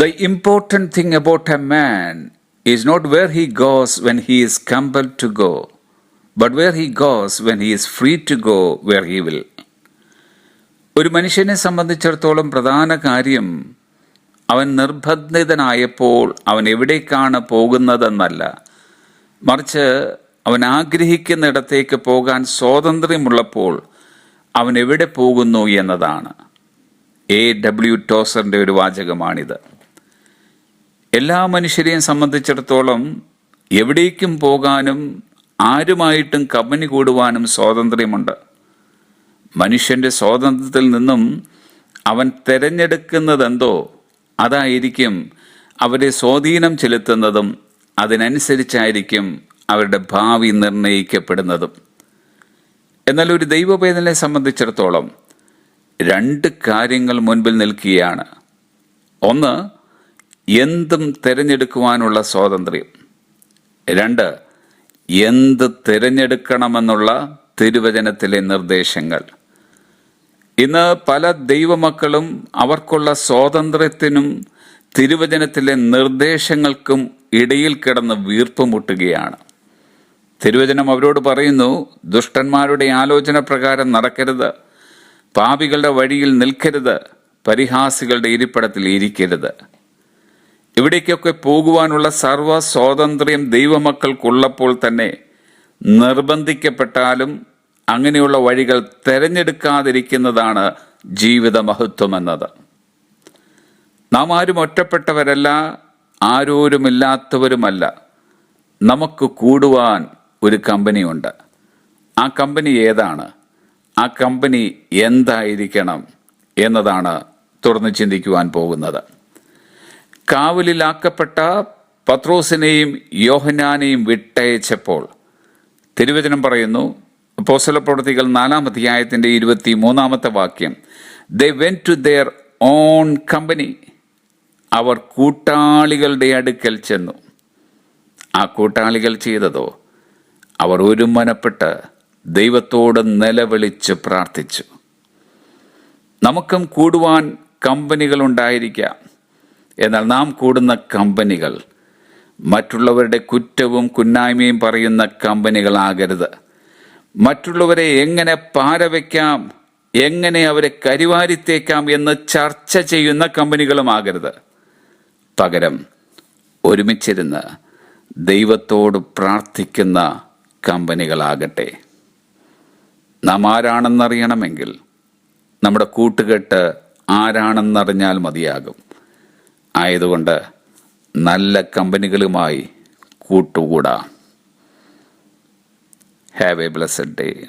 The important thing about a man is not where he goes when he is compelled to go, but where he goes when he is free to go where he will. ഒരു മനുഷ്യനെ സംബന്ധിച്ചിടത്തോളം പ്രധാന കാര്യം അവൻ നിർബന്ധിതനായപ്പോൾ അവൻ എവിടേക്കാണ് പോകുന്നതെന്നല്ല. മറിച്ച് അവൻ ആഗ്രഹിക്കുന്നിടത്തേക്ക് പോകാൻ സ്വാതന്ത്ര്യമുള്ളപ്പോൾ അവൻ എവിടെ പോകുന്നു എന്നതാണ്. എ ഡബ്ല്യു ടോസറിന്റെ ഒരു വാചകമാണിത്. എല്ലാ മനുഷ്യരെയും സംബന്ധിച്ചിടത്തോളം എവിടേക്കും പോകാനും ആരുമായിട്ടും കമ്പനി കൂടുവാനും സ്വാതന്ത്ര്യമുണ്ട്. മനുഷ്യന്റെ സ്വാതന്ത്ര്യത്തിൽ നിന്നും അവൻ തിരഞ്ഞെടുക്കുന്നതെന്തോ അതായിരിക്കും അവരെ സ്വാധീനം ചെലുത്തുന്നതും അതിനനുസരിച്ചായിരിക്കും അവരുടെ ഭാവി നിർണയിക്കപ്പെടുന്നതും. എന്നാൽ ഒരു ദൈവവേദനെ സംബന്ധിച്ചിടത്തോളം രണ്ട് കാര്യങ്ങൾ മുൻപിൽ നിൽക്കുകയാണ്. ഒന്ന് എന്തും തിരഞ്ഞെടുക്കുവാനുള്ള സ്വാതന്ത്ര്യം? രണ്ട് എന്ത് തിരഞ്ഞെടുക്കണമെന്നുള്ള തിരുവചനത്തിലെ നിർദ്ദേശങ്ങൾ. ഇന്ന് പല ദൈവമക്കളും അവർക്കുള്ള സ്വാതന്ത്ര്യത്തിനും തിരുവചനത്തിലെ നിർദ്ദേശങ്ങൾക്കും ഇടയിൽ കിടന്ന് വീർപ്പുമുട്ടുകയാണ് തിരുവചനം അവരോട് പറയുന്നു ദുഷ്ടന്മാരുടെ ആലോചന പ്രകാരം നടക്കരുത് പാപികളുടെ വഴിയിൽ നിൽക്കരുത് പരിഹാസികളുടെ ഇരിപ്പിടത്തിൽ ഇരിക്കരുത്. ഇവിടേക്കൊക്കെ പോകുവാനുള്ള സർവ സ്വാതന്ത്ര്യം ദൈവമക്കൾക്കുള്ളപ്പോൾ തന്നെ നിർബന്ധിക്കപ്പെട്ടാലും അങ്ങനെയുള്ള വഴികൾ തിരഞ്ഞെടുക്കാതിരിക്കുന്നതാണ് ജീവിത മഹത്വം എന്നത് നാം ആരും ഒറ്റപ്പെട്ടവരല്ല ആരോരുമില്ലാത്തവരുമല്ല. നമുക്ക് കൂടുവാൻ ഒരു കമ്പനിയുണ്ട്. ആ കമ്പനി ഏതാണ്? ആ കമ്പനി എന്തായിരിക്കണം എന്നതാണ് തുറന്ന് ചിന്തിക്കുവാൻ പോകുന്നത്. കാവലിലാക്കപ്പെട്ട പത്രോസിനെയും യോഹനാനെയും വിട്ടയച്ചപ്പോൾ തിരുവചനം പറയുന്നു പോസല പ്രവൃത്തികൾ നാലാം അധ്യായത്തിന്റെ ഇരുപത്തി മൂന്നാമത്തെ വാക്യം. They went to their own company അവർ കൂട്ടാളികളുടെ അടുക്കൽ ചെന്നു. ആ കൂട്ടാളികൾ ചെയ്തതോ? അവർ ഒരുമനപ്പെട്ട് ദൈവത്തോട് നിലവിളിച്ച് പ്രാർത്ഥിച്ചു. നമുക്കും കൂടുവാൻ കമ്പനികൾ ഉണ്ടായിരിക്കാം. എന്നാൽ നാം കൂടുന്ന കമ്പനികൾ മറ്റുള്ളവരുടെ കുറ്റവും കുന്നായ്മയും പറയുന്ന കമ്പനികളാകരുത്. മറ്റുള്ളവരെ എങ്ങനെ പാരവയ്ക്കാം എങ്ങനെ അവരെ കരിവാരിത്തേക്കാം എന്ന് ചർച്ച ചെയ്യുന്ന കമ്പനികളുമാകരുത് പകരം ഒരുമിച്ചിരുന്ന് ദൈവത്തോട് പ്രാർത്ഥിക്കുന്ന കമ്പനികളാകട്ടെ. നാം ആരാണെന്നറിയണമെങ്കിൽ നമ്മുടെ കൂട്ടുകെട്ട് ആരാണെന്നറിഞ്ഞാൽ മതിയാകും. ആയതുകൊണ്ട് നല്ല കമ്പനികളുമായി കൂട്ടുകൂടാം. Have A blessed day